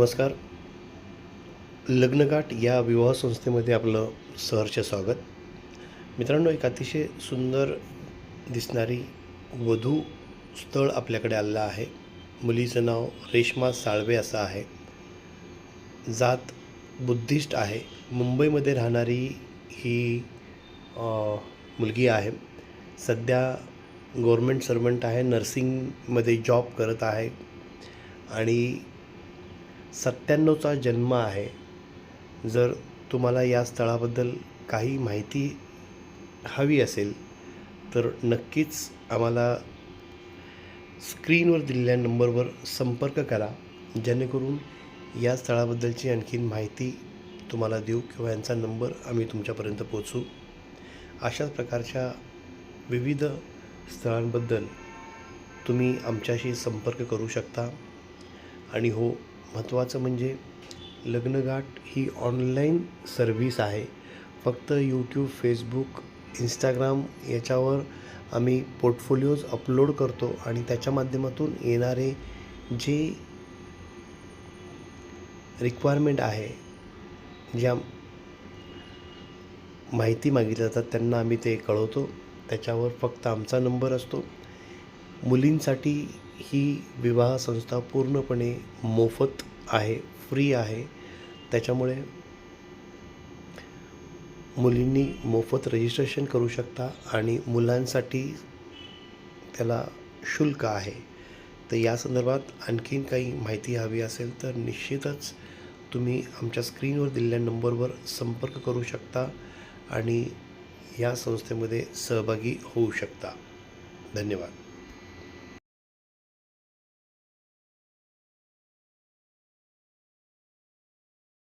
नमस्कार. लग्नगाठ या विवाह संस्थेमध्ये आपलं सहर्ष स्वागत. मित्रांनो एक अतिशय सुंदर दिसणारी वधू स्थळ आपल्याकडे आलेलं आहे. मुलीचं नाव रेश्मा साळवे असं आहे. जात बुद्धिस्ट आहे. मुंबईमध्ये राहणारी ही मुलगी आहे. सध्या गव्हर्मेंट सर्वंट आहे नर्सिंगमध्ये जॉब करत आहे. आणि सत्त्याण्णवचा जन्म आहे. जर तुम्हाला या स्थळाबद्दल काही माहिती हवी असेल तर नक्कीच आम्हाला स्क्रीनवर दिलेल्या नंबरवर संपर्क करा. जेणेकरून या स्थळाबद्दलची आणखीन माहिती तुम्हाला देऊ किंवा यांचा नंबर आम्ही तुमच्यापर्यंत पोचू अशाच प्रकारच्या विविध स्थळांबद्दल तुम्ही आमच्याशी संपर्क करू शकता. आणि हो महत्त्वाचं म्हणजे लग्नगाठ ही ऑनलाईन सर्व्हिस आहे. फक्त यूट्यूब फेसबुक इंस्टाग्राम याच्यावर आम्ही पोर्टफोलिओज अपलोड करतो आणि त्याच्या माध्यमातून येणारे जे रिक्वायरमेंट आहे ज्या माहिती मागितल्या जातात त्यांना आम्ही ते कळवतो. त्याच्यावर फक्त आमचा नंबर असतो. मुलींसाठी ही विवाह संस्था पूर्णपणे मोफत आहे फ्री आहे. त्याच्यामुळे मुलींनी मोफत रजिस्ट्रेशन करू शकता आणि मुलांसाठी त्याला शुल्क आहे. तर या संदर्भात आणखीन काही माहिती हवी असेल तर निश्चितच तुम्ही आमच्या स्क्रीनवर दिलेल्या नंबरवर संपर्क करू शकता आणि या संस्थेमध्ये सहभागी होऊ शकता. धन्यवाद.